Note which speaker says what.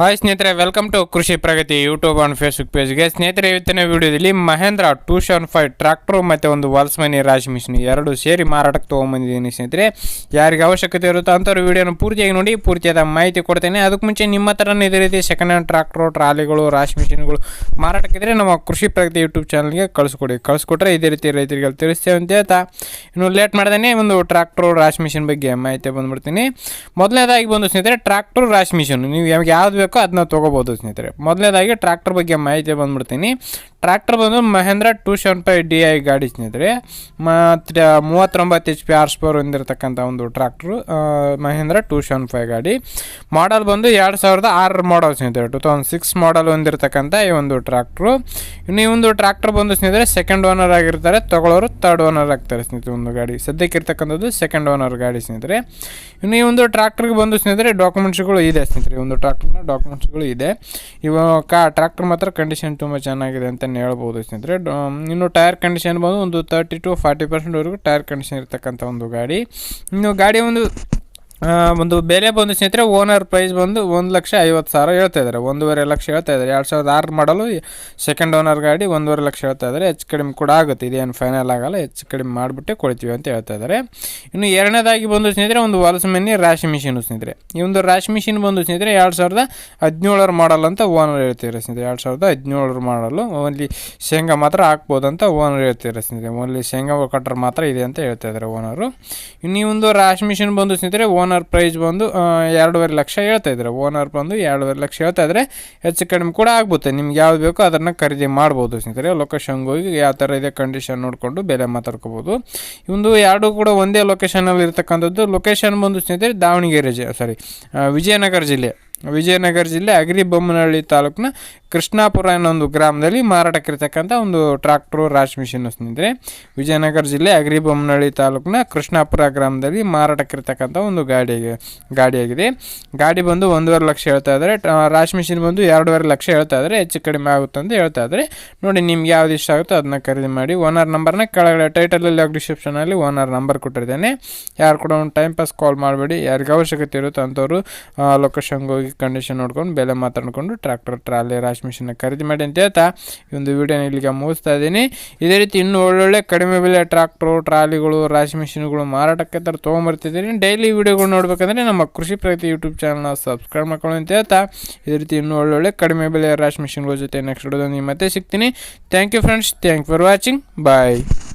Speaker 1: Hi ಸ್ನೇಹಿತರೆ welcome to Krishi Pragati YouTube and Facebook ಪೇಜ್ಗೆ ಸ್ನೇಹಿತರೆ, ಇವತ್ತಿನ ವಿಡಿಯೋದಲ್ಲಿ Mahindra two seven five tractor ಮತ್ತು ಒಂದು ವಾಲ್ಸ್ಮನಿ ರಾಶಿ ಮಿಷಿನ್ ಎರಡು ಸೇರಿ ಮಾರಾಟಕ್ಕೆ ತೊಗೊಂಬಂದಿದ್ದೀನಿ ಸ್ನೇಹಿತರೆ. ಯಾರಿಗೆ ಅವಶ್ಯಕತೆ ಇರುತ್ತೋ ಅಂಥವ್ರು ವಿಡಿಯೋನ ಪೂರ್ತಿಯಾಗಿ ನೋಡಿ, ಪೂರ್ತಿಯಾದ ಮಾಹಿತಿ ಕೊಡ್ತೇನೆ. ಅದಕ್ಕೆ ಮುಂಚೆ ನಿಮ್ಮ ಹತ್ರನೇ ಇದೇ ರೀತಿ ಸೆಕೆಂಡ್ ಹ್ಯಾಂಡ್ ಟ್ರ್ಯಾಕ್ಟ್ರು ಟ್ರಾಲಿಗಳು, ರಾಶಿ ಮಿಷಿನ್ಗಳು ಮಾರಾಟಕ್ಕಿದ್ರೆ ನಮ್ಮ ಕೃಷಿ ಪ್ರಗತಿ ಯೂಟ್ಯೂಬ್ ಚಾನಲ್ಗೆ ಕಳಿಸ್ಕೊಡಿ. ಕಳಿಸ್ಕೊಟ್ರೆ ಇದೇ ರೀತಿ ರೈತರಿಗೆ ತಿಳಿಸ್ತೇವೆ ಅಂತ ಹೇಳ್ತಾ, ಇನ್ನು ಲೇಟ್ ಮಾಡ್ದೇ ಒಂದು ಟ್ರ್ಯಾಕ್ಟ್ರು ರಾಶಿ ಮಿಷಿನ್ ಬಗ್ಗೆ ಮಾಹಿತಿ ಬಂದ್ಬಿಡ್ತೀನಿ. ಮೊದಲನೇದಾಗಿ ಬಂದು ಸ್ನೇಹಿತರೆ ಟ್ರ್ಯಾಕ್ಟ್ರು ರಾಶಿ ಮಿಷಿನ್ ನೀವು ಯಾವ್ದು ಬೇಕೋ? ಅದನ್ನ ತೊಗೋಬೋದು ಸ್ನೇಹಿತರೆ. ಮೊದಲನೇದಾಗಿ ಟ್ರ್ಯಾಕ್ಟರ್ ಬಗ್ಗೆ ಮಾಹಿತಿ ಬಂದ್ಬಿಡ್ತೀನಿ. ಟ್ರ್ಯಾಕ್ಟರ್ ಬಂದು Mahindra two seven five D I ಗಾಡಿ ಸ್ನೇಹಿತರೆ. ಮತ್ತು ಮೂವತ್ತೊಂಬತ್ತು ಎಚ್ ಪಿ ಆರ್ ಸ್ಪೋರ್ ಹೊಂದಿರತಕ್ಕಂಥ ಒಂದು tractor Mahindra two seven five ಗಾಡಿ. ಮಾಡಲ್ ಬಂದು ಎರಡು ಸಾವಿರದ ಆರು ಮಾಡಲ್ ಸ್ನೇಹಿತರೆ. ಟೂ ತೌಸಂಡ್ ಸಿಕ್ಸ್ ಮಾಡಲ್ ಹೊಂದಿರತಕ್ಕಂಥ ಈ ಒಂದು ಟ್ರ್ಯಾಕ್ಟ್ರು. ಇನ್ನು ಈ ಒಂದು ಟ್ರ್ಯಾಕ್ಟರ್ ಬಂದು ಸ್ನೇಹಿತರೆ ಸೆಕೆಂಡ್ ಓನರ್ ಆಗಿರ್ತಾರೆ. ತಗೊಳ್ಳೋರು ತರ್ಡ್ ಓನರ್ ಆಗ್ತಾರೆ ಸ್ನೇಹಿತರೆ ಒಂದು ಗಾಡಿ. ಸದ್ಯಕ್ಕೆ ಇರ್ತಕ್ಕಂಥದ್ದು ಸೆಕೆಂಡ್ ಓನರ್ ಗಾಡಿ ಸ್ನೇಹಿತರೆ. ಇನ್ನು ಈ ಒಂದು ಟ್ರ್ಯಾಕ್ಟ್ರಿಗೆ ಬಂದು ಸ್ನೇಹಿತರೆ ಡಾಕ್ಯುಮೆಂಟ್ಸ್ಗಳು ಇದೆ ಸ್ನೇಹಿತರೆ. ಒಂದು ಟ್ರಾಕ್ಟರ್ನ ಡಾಕ್ಯುಮೆಂಟ್ಸ್ಗಳು ಇದೆ. ಇವಾಗ ಕಾ ಟ್ರಾಕ್ಟರ್ ಮಾತ್ರ ಕಂಡೀಷನ್ ತುಂಬ ಚೆನ್ನಾಗಿದೆ ಅಂತಲೇ ಹೇಳ್ಬೋದು ಸ್ನೇಹಿತರೆ. ಇನ್ನು ಟೈರ್ ಕಂಡೀಷನ್ ಬಂದು ಒಂದು ತರ್ಟಿ ಟು ಫಾರ್ಟಿ ಪರ್ಸೆಂಟ್ವರೆಗೂ ಟೈರ್ ಕಂಡೀಷನ್ ಇರ್ತಕ್ಕಂಥ ಒಂದು ಗಾಡಿ. ಇನ್ನು ಗಾಡಿ ಒಂದು ಒಂದು ಬೆಲೆ ಬಂದು ಸ್ನೇಹಿತರೆ ಓನರ್ ಪ್ರೈಸ್ ಬಂದು ಒಂದು ಲಕ್ಷ ಐವತ್ತು ಸಾವಿರ ಹೇಳ್ತಾ ಇದ್ದಾರೆ. ಒಂದೂವರೆ ಲಕ್ಷ ಹೇಳ್ತಾ ಇದ್ದಾರೆ. ಎರಡು ಸಾವಿರದ ಆರು ಮಾಡಲು ಸೆಕೆಂಡ್ ಓನರ್ ಗಾಡಿ ಒಂದೂವರೆ ಲಕ್ಷ ಹೇಳ್ತಾ ಇದ್ದಾರೆ. ಹೆಚ್ಚು ಕಡಿಮೆ ಕೂಡ ಆಗುತ್ತೆ. ಇದೇನು ಫೈನಲ್ ಆಗಲ್ಲ. ಹೆಚ್ಚು ಕಡಿಮೆ ಮಾಡಿಬಿಟ್ಟೆ ಕೊಡ್ತೀವಿ ಅಂತ ಹೇಳ್ತಾ ಇದ್ದಾರೆ. ಇನ್ನು ಎರಡನೇದಾಗಿ ಬಂದು ಸ್ನೇಹಿತರೆ, ಒಂದು ವಲಸಮನಿ ರಾಶಿ ಮಿಷಿನ್ ಸ್ನೇಹಿತರೆ. ಈ ಒಂದು ರಾಶಿ ಮಿಷಿನ್ ಬಂದು ಸ್ನೇಹಿತರೆ, ಎರಡು ಸಾವಿರದ ಹದಿನೇಳರ ಮಾಡಲ್ ಅಂತ ಓನರ್ ಹೇಳ್ತಿದ್ದಾರೆ ಸ್ನೇಹಿತರೆ. ಎರಡು ಸಾವಿರದ ಹದಿನೇಳರ ಮಾಡಲು ಓನ್ಲಿ ಶೇಂಗಾ ಮಾತ್ರ ಹಾಕ್ಬೋದು ಅಂತ ಓನರ್ ಹೇಳ್ತಿದ್ದಾರೆ ಸ್ನೇಹಿತರೆ. ಓನ್ಲಿ ಶೇಂಗಾ ಕಟ್ಟರ್ ಮಾತ್ರ ಇದೆ ಅಂತ ಹೇಳ್ತಾ ಇದ್ದಾರೆ ಓನರು ಇನ್ನು ಈ ಒಂದು ರಾಶಿ ಮಿಷಿನ್ ಬಂದು ಸ್ನೇಹಿತರೆ ಓನರ್ ಪ್ರೈಸ್ ಬಂದು ಎರಡೂವರೆ ಲಕ್ಷ ಹೇಳ್ತಾ ಇದ್ದಾರೆ. ಓನರ್ ಬಂದು ಎರಡೂವರೆ ಲಕ್ಷ ಹೇಳ್ತಾ ಇದ್ದಾರೆ. ಹೆಚ್ಚು ಕಡಿಮೆ ಕೂಡ ಆಗ್ಬೋದು ನಿಮ್ಗೆ ಯಾವ್ದು ಬೇಕೋ ಅದನ್ನು ಖರೀದಿ ಮಾಡ್ಬೋದು ಸ್ನೇಹಿತರೆ. ಲೊಕೇಶನ್ಗೆ ಹೋಗಿ ಯಾವ ಥರ ಇದೆ ಕಂಡೀಷನ್ ನೋಡಿಕೊಂಡು ಬೆಲೆ ಮಾತಾಡ್ಕೋಬೋದು. ಇಂದು ಎರಡು ಕೂಡ ಒಂದೇ ಲೊಕೇಶನಲ್ಲಿ ಇರ್ತಕ್ಕಂಥದ್ದು. ಲೊಕೇಶನ್ ಬಂದು ಸ್ನೇಹಿತರೆ ದಾವಣಗೆರೆ ಸಾರಿ ವಿಜಯನಗರ ಜಿಲ್ಲೆ. ವಿಜಯನಗರ ಜಿಲ್ಲೆ ಅಗ್ರಿಬೊಮ್ಮನಹಳ್ಳಿ ತಾಲೂಕಿನ ಕೃಷ್ಣಾಪುರ ಅನ್ನೋ ಒಂದು ಗ್ರಾಮದಲ್ಲಿ ಮಾರಾಟಕ್ಕಿರ್ತಕ್ಕಂಥ ಒಂದು ಟ್ರಾಕ್ಟ್ರು ರಾಶ್ ಮಿಷಿನ್ ಸ್ನೇಹಿತರೆ ವಿಜಯನಗರ ಜಿಲ್ಲೆ ಅಗ್ರಿಬೊಮ್ಮನಹಳ್ಳಿ ತಾಲೂಕಿನ ಕೃಷ್ಣಾಪುರ ಗ್ರಾಮದಲ್ಲಿ ಮಾರಾಟಕ್ಕಿರ್ತಕ್ಕಂಥ ಒಂದು ಗಾಡಿ ಗಾಡಿಯಾಗಿದೆ ಗಾಡಿ ಬಂದು ಒಂದೂವರೆ ಲಕ್ಷ ಹೇಳ್ತಾ ಇದ್ದಾರೆ. ರಾಶ್ ಮಿಷಿನ್ ಬಂದು ಎರಡೂವರೆ ಲಕ್ಷ ಹೇಳ್ತಾ ಇದ್ದಾರೆ. ಹೆಚ್ಚು ಕಡಿಮೆ ಆಗುತ್ತೆ ಅಂತ ಹೇಳ್ತಾ ಇದ್ದಾರೆ. ನೋಡಿ ನಿಮ್ಗೆ ಯಾವ್ದು ಇಷ್ಟ ಆಗುತ್ತೋ ಅದನ್ನ ಖರೀದಿ ಮಾಡಿ. ಓನರ್ ನಂಬರ್ನ ಕೆಳಗಡೆ ಟೈಟಲಲ್ಲಿ ಡಿಸ್ಕ್ರಿಪ್ಷನಲ್ಲಿ ಓನರ್ ನಂಬರ್ ಕೊಟ್ಟಿದ್ದೇನೆ ಯಾರು ಕೂಡ ಒಂದು ಟೈಮ್ ಪಾಸ್ ಕಾಲ್ ಮಾಡಬೇಡಿ. ಯಾರಿಗೆ ಅವಶ್ಯಕತೆ ಇರುತ್ತೆ ಅಂಥವ್ರು ಲೊಕೇಶನ್ಗೆ ಹೋಗಿ ಕಂಡೀಷನ್ ನೋಡ್ಕೊಂಡು, ಬೆಲೆ ಮಾತಾಡ್ಕೊಂಡು ಟ್ರ್ಯಾಕ್ಟರ್ ಟ್ರಾಲಿ, ರಾಶಿ ಮಿಷಿನ್ನ ಖರೀದಿ ಮಾಡಿ ಅಂತ ಹೇಳ್ತಾ ಈ ಒಂದು ವಿಡಿಯೋನ ಇಲ್ಲಿಗೆ ಮುಗಿಸ್ತಾ ಇದ್ದೀನಿ. ಇದೇ ರೀತಿ ಇನ್ನೂ ಒಳ್ಳೊಳ್ಳೆ ಕಡಿಮೆ ಬೆಲೆ ಟ್ರಾಕ್ಟ್ರು, ಟ್ರಾಲಿಗಳು, ರಾಶಿ ಮಿಷಿನ್ಗಳು ಮಾರಾಟಕ್ಕೆ ಥರ ತೊಗೊಂಬರ್ತಿದ್ದೀನಿ ಡೈಲಿ ವಿಡಿಯೋಗಳು ನೋಡ್ಬೇಕಂದ್ರೆ ನಮ್ಮ ಕೃಷಿ ಪ್ರಗತಿ ಯೂಟ್ಯೂಬ್ ಚಾನಲ್ನ ಸಬ್ಸ್ಕ್ರೈಬ್ ಮಾಡ್ಕೊಳ್ಳಿ ಅಂತ ಹೇಳ್ತಾ ಇದೇ ರೀತಿ ಇನ್ನೂ ಒಳ್ಳೊಳ್ಳೆ ಕಡಿಮೆ ಬೆಲೆ ರಾಶಿ ಮಿಷಿನ್ಗಳ ಜೊತೆ ನೆಕ್ಸ್ಟ್ ವಿಡಿಯೋದಲ್ಲಿ ಮತ್ತೆ ಸಿಗ್ತೀನಿ. Thank you friends thank for watching bye